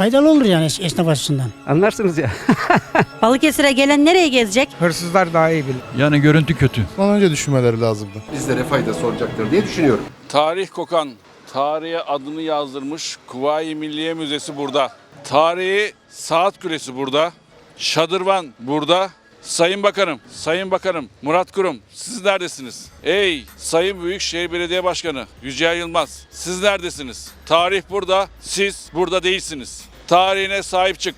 Faydalı olur yani es- esnaf açısından. Anlarsınız ya. Balıkesir'e gelen nereye gezecek? Hırsızlar daha iyi bilir. Yani görüntü kötü. Ondan önce düşünmeleri lazımdı. bizlere faydası olacaktır diye düşünüyorum. Tarih kokan, tarihe adını yazdırmış Kuvayi Milliye Müzesi burada. Tarihi saat kulesi burada. Şadırvan burada. Sayın Bakanım, Sayın Bakanım, Murat Kurum siz neredesiniz? Ey Sayın Büyükşehir Belediye Başkanı Yücel Yılmaz siz neredesiniz? Tarih burada, siz burada değilsiniz. Tarihine sahip çık.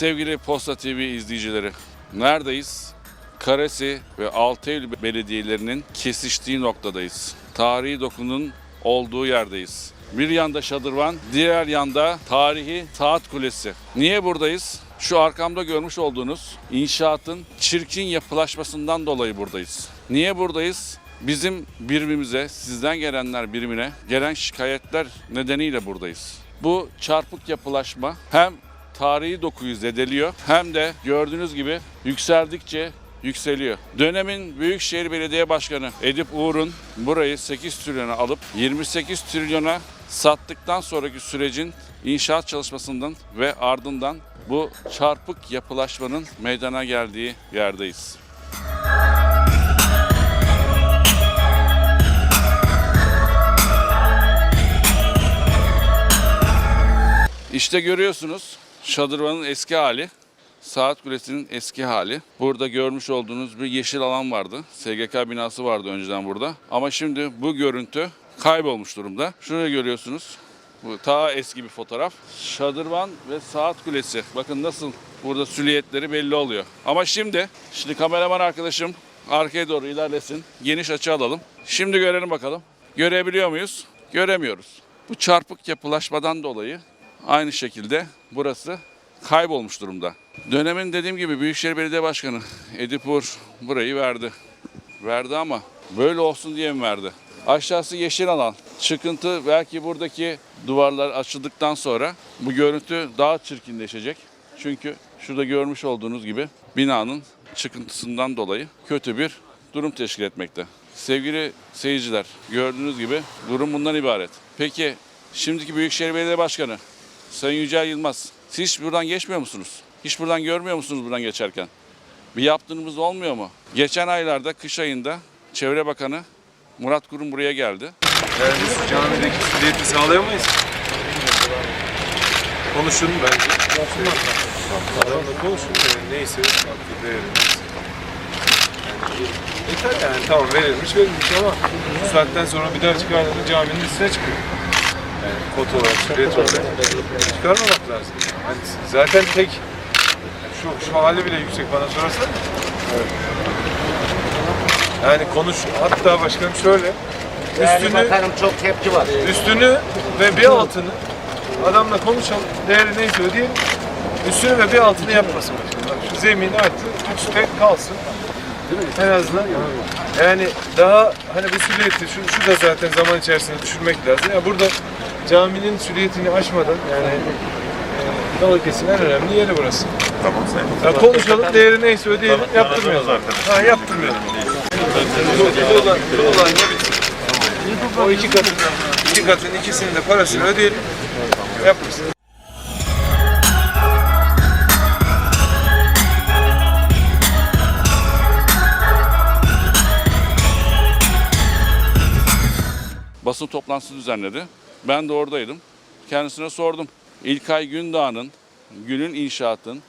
Sevgili Posta TV izleyicileri neredeyiz? Karesi ve Altıeylül belediyelerinin kesiştiği noktadayız. Tarihi dokunun olduğu yerdeyiz. Bir yanda Şadırvan, diğer yanda tarihi Saat Kulesi. Niye buradayız? Şu arkamda görmüş olduğunuz inşaatın çirkin yapılaşmasından dolayı buradayız. Niye buradayız? Bizim birimimize, sizden gelenler birimine gelen şikayetler nedeniyle buradayız. Bu çarpık yapılaşma hem tarihi dokuyu zedeliyor hem de gördüğünüz gibi yükseldikçe yükseliyor. Dönemin Büyükşehir Belediye Başkanı Edip Uğur'un burayı 8 trilyona alıp 28 trilyona sattıktan sonraki sürecin inşaat çalışmasından ve ardından bu çarpık yapılaşmanın meydana geldiği yerdeyiz. İşte görüyorsunuz Şadırvan'ın eski hali, Saat Kulesi'nin eski hali. Burada görmüş olduğunuz bir yeşil alan vardı. SGK binası vardı önceden burada. Ama şimdi bu görüntü kaybolmuş durumda. Şurada görüyorsunuz. Bu ta eski bir fotoğraf. Şadırvan ve Saat Kulesi. Bakın nasıl burada süliyetleri belli oluyor. Ama şimdi, şimdi kameraman arkadaşım arkaya doğru ilerlesin. Geniş açı alalım. Şimdi görelim bakalım. Görebiliyor muyuz? Göremiyoruz. Bu çarpık yapılaşmadan dolayı aynı şekilde burası kaybolmuş durumda. Dönemin dediğim gibi Büyükşehir Belediye Başkanı Edip Uğur burayı verdi. Verdi ama böyle olsun diye mi verdi? Aşağısı yeşil alan. Çıkıntı belki buradaki duvarlar açıldıktan sonra bu görüntü daha çirkinleşecek. Çünkü şurada görmüş olduğunuz gibi binanın çıkıntısından dolayı kötü bir durum teşkil etmekte. Sevgili seyirciler, gördüğünüz gibi durum bundan ibaret. Peki şimdiki Büyükşehir Belediye Başkanı Sayın Yücel Yılmaz, siz hiç buradan geçmiyor musunuz? Hiç buradan görmüyor musunuz buradan geçerken? Bir yaptığınız olmuyor mu? Geçen aylarda, kış ayında Çevre Bakanı Murat Kurum buraya geldi. Yani biz camideki sürekli sağlayamayız. Konuşun bence. Adamla konuşun. Neyse hakkı yeter yani tamam verilmiş verilmiş ama bu saatten sonra bir daha çıkardığında caminin üstüne çıkıyor. Yani kot olarak, süret olarak çıkarmamak lazım. Yani zaten tek şu, şu hali bile yüksek bana sorarsan. Yani konuş hatta başkanım şöyle üstünü çok tepki var. üstünü ve bir altını adamla konuşalım. Değeri neyse ödeyelim. Üstünü ve bir altını yapmasın başkanım. Şu zemin artı üstte kalsın. En azından yani daha hani bu süliyeti şu, şu da zaten zaman içerisinde düşürmek lazım. Yani burada caminin süliyetini aşmadan yani e, Balıkesir'in en önemli yeri burası. Tamam Ya konuşalım değeri neyse ödeyelim yaptırmayalım. Ha yaptırmayalım. Bu olan, bu olan ne bitsin? O iki katın, iki katın ikisinin de parasını ödeyelim. Yapmasın. basın toplantısı düzenledi. Ben de oradaydım. Kendisine sordum. İlkay Gündağ'ın, Gül'ün inşaatın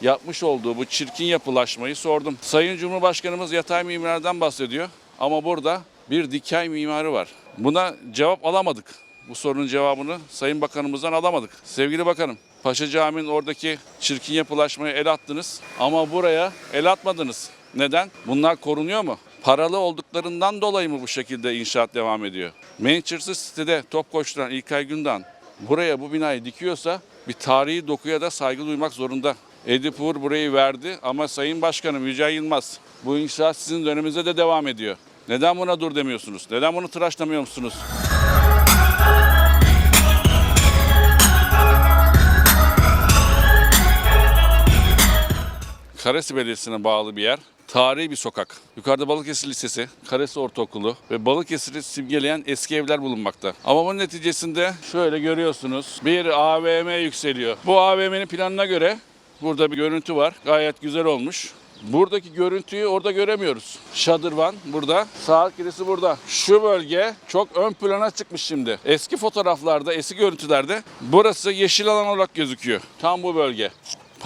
yapmış olduğu bu çirkin yapılaşmayı sordum. Sayın Cumhurbaşkanımız yatay mimariden bahsediyor. Ama burada bir dikey mimarı var. Buna cevap alamadık. Bu sorunun cevabını Sayın Bakanımızdan alamadık. Sevgili Bakanım, Paşa Camii'nin oradaki çirkin yapılaşmaya el attınız ama buraya el atmadınız. Neden? Bunlar korunuyor mu? Paralı olduklarından dolayı mı bu şekilde inşaat devam ediyor? Manchester City'de top koşturan İlkay Gündoğan buraya bu binayı dikiyorsa bir tarihi dokuya da saygı duymak zorunda. Edip Uğur burayı verdi ama Sayın Başkanım Yücel Yılmaz bu inşaat sizin döneminizde de devam ediyor. Neden buna dur demiyorsunuz? Neden bunu tıraşlamıyor musunuz? Karesi Belediyesi'ne bağlı bir yer. Tarihi bir sokak. Yukarıda Balıkesir Lisesi, Karesi Ortaokulu ve Balıkesir'i simgeleyen eski evler bulunmakta. Ama bunun neticesinde şöyle görüyorsunuz bir AVM yükseliyor. Bu AVM'nin planına göre burada bir görüntü var. Gayet güzel olmuş. Buradaki görüntüyü orada göremiyoruz. Şadırvan burada, saat kilisi burada. Şu bölge çok ön plana çıkmış şimdi. Eski fotoğraflarda, eski görüntülerde burası yeşil alan olarak gözüküyor. Tam bu bölge.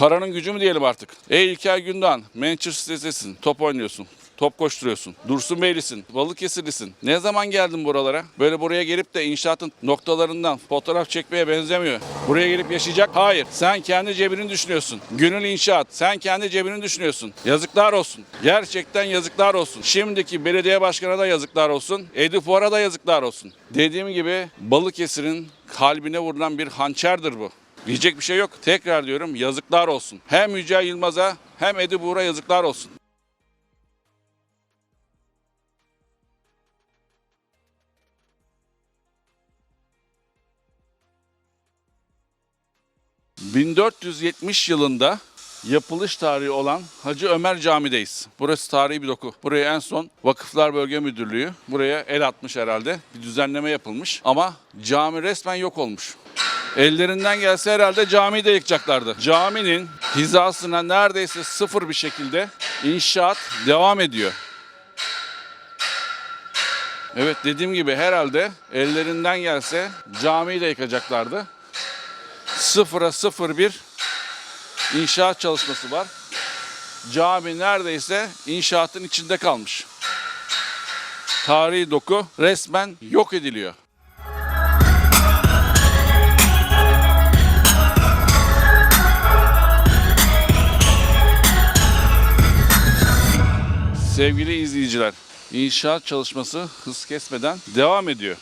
Paranın gücü mü diyelim artık? Ey İlker Gündoğan, Manchester City'sin, top oynuyorsun. Top koşturuyorsun. Dursun Beylisin, Balıkesirlisin. Ne zaman geldin buralara? Böyle buraya gelip de inşaatın noktalarından fotoğraf çekmeye benzemiyor. Buraya gelip yaşayacak? Hayır. Sen kendi cebini düşünüyorsun. Gönül inşaat. Sen kendi cebini düşünüyorsun. Yazıklar olsun. Gerçekten yazıklar olsun. Şimdiki belediye başkanına da yazıklar olsun. Edip Uğur'a da yazıklar olsun. Dediğim gibi Balıkesir'in kalbine vurulan bir hançerdir bu. Diyecek bir şey yok. Tekrar diyorum yazıklar olsun. Hem Yücel Yılmaz'a hem Edip Uğur'a yazıklar olsun. ...1470 yılında yapılış tarihi olan Hacı Ömer Camii'deyiz. Burası tarihi bir doku. Buraya en son Vakıflar Bölge Müdürlüğü buraya el atmış herhalde. Bir düzenleme yapılmış ama cami resmen yok olmuş. Ellerinden gelse herhalde camiyi de yıkacaklardı. Caminin hizasına neredeyse sıfır bir şekilde inşaat devam ediyor. Evet dediğim gibi herhalde ellerinden gelse camiyi de yıkacaklardı. Sıfıra sıfır bir inşaat çalışması var. Cami neredeyse inşaatın içinde kalmış. Tarihi doku resmen yok ediliyor. Sevgili izleyiciler, inşaat çalışması hız kesmeden devam ediyor.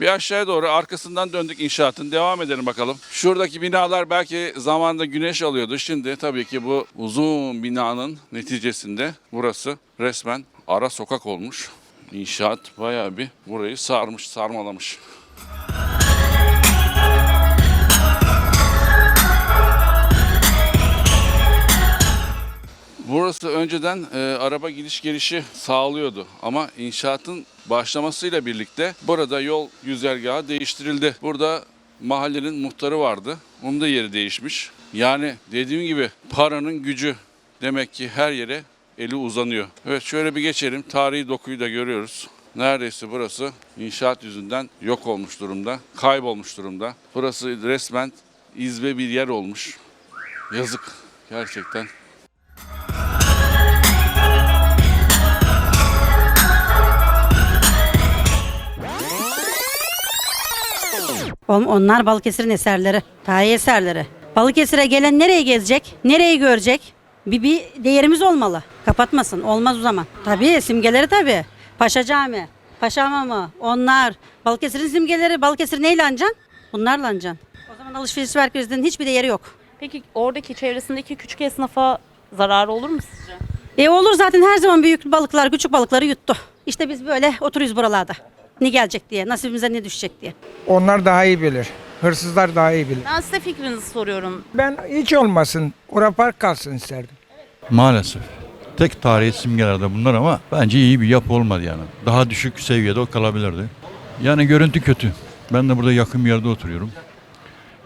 Bir aşağıya doğru arkasından döndük inşaatın. Devam edelim bakalım. Şuradaki binalar belki zamanında güneş alıyordu. Şimdi tabii ki bu uzun binanın neticesinde burası resmen ara sokak olmuş. İnşaat bayağı bir burayı sarmış, sarmalamış. Burası önceden e, araba gidiş gelişi sağlıyordu ama inşaatın başlamasıyla birlikte burada yol güzergahı değiştirildi. Burada mahallenin muhtarı vardı. Onun da yeri değişmiş. Yani dediğim gibi paranın gücü demek ki her yere eli uzanıyor. Evet şöyle bir geçelim. Tarihi dokuyu da görüyoruz. Neredeyse burası inşaat yüzünden yok olmuş durumda. Kaybolmuş durumda. Burası resmen izbe bir yer olmuş. Yazık gerçekten. On- Onlar Balıkesir'in eserleri, tarihi eserleri. Balıkesir'e gelen nereye gezecek, nereyi görecek? Bir, bir değerimiz olmalı. Kapatmasın, olmaz o zaman. Tabii simgeleri tabii. Paşa Cami, Paşa Hamamı, onlar. Balıkesir'in simgeleri, Balıkesir neyle ancan? Bunlarla ancan. O zaman alışveriş merkezlerinin hiçbir değeri yok. Peki oradaki çevresindeki küçük esnafa zararı olur mu sizce? E olur zaten her zaman büyük balıklar, küçük balıkları yuttu. İşte biz böyle oturuyoruz buralarda. Ne gelecek diye, nasibimize ne düşecek diye. Onlar daha iyi bilir. Hırsızlar daha iyi bilir. Ben size fikrinizi soruyorum. Ben hiç olmasın. Ora park kalsın isterdim. Maalesef. Tek tarihi simgelerde bunlar ama bence iyi bir yapı olmadı yani. Daha düşük seviyede o kalabilirdi. Yani görüntü kötü. Ben de burada yakın bir yerde oturuyorum.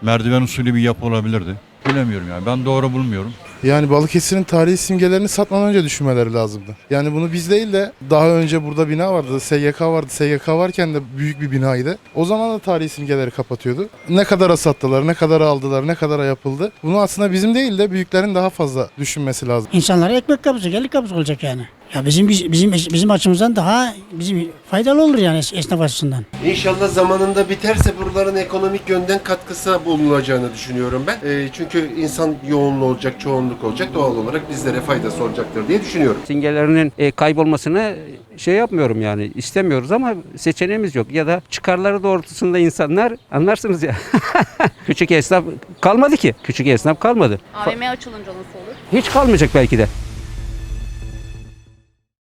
Merdiven usulü bir yapı olabilirdi. Bilemiyorum yani. Ben doğru bulmuyorum. Yani Balıkesir'in tarihi simgelerini satmadan önce düşünmeleri lazımdı. Yani bunu biz değil de daha önce burada bina vardı. SGK vardı. SGK varken de büyük bir binaydı. O zaman da tarihi simgeleri kapatıyordu. Ne kadara sattılar, ne kadara aldılar, ne kadara yapıldı. Bunu aslında bizim değil de büyüklerin daha fazla düşünmesi lazım. İnsanlara ekmek kapısı, gelik kapısı olacak yani. Ya bizim bizim bizim açımızdan daha bizim faydalı olur yani es- esnaf açısından. İnşallah zamanında biterse buraların ekonomik yönden katkısı bulunacağını düşünüyorum ben. Ee, çünkü insan yoğunluğu olacak, çoğunluk olacak. Doğal olarak bizlere faydası olacaktır diye düşünüyorum. Simgelerinin e, kaybolmasını şey yapmıyorum yani istemiyoruz ama seçeneğimiz yok. Ya da çıkarları doğrultusunda insanlar anlarsınız ya. Küçük esnaf kalmadı ki. Küçük esnaf kalmadı. AVM açılınca nasıl olur? Hiç kalmayacak belki de.